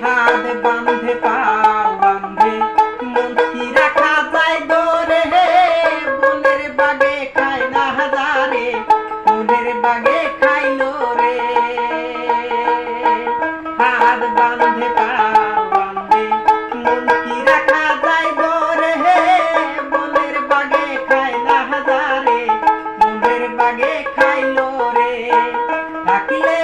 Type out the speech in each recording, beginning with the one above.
হাত বান্ধে পাও বান্ধে মন কি রাখা যায় দরে? বনের বাগে খায় না হাজারে বনের বাগে খাইলো রে। হাত বান্ধে পাও বান্ধে মন কি রাখা যায় দরে? বনের বাগে খায় না হাজারে বনের বাগে খাইলো রে। থাকিলে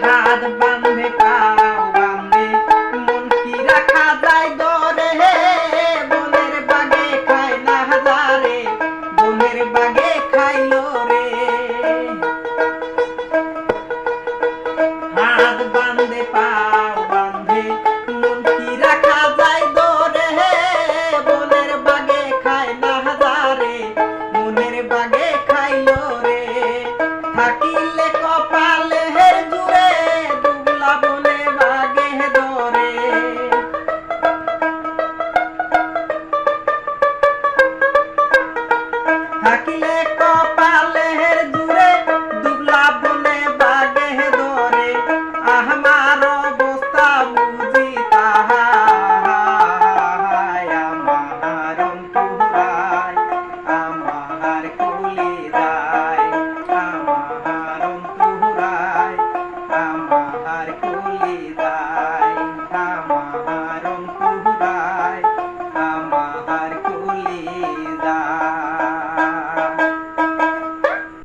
by the know.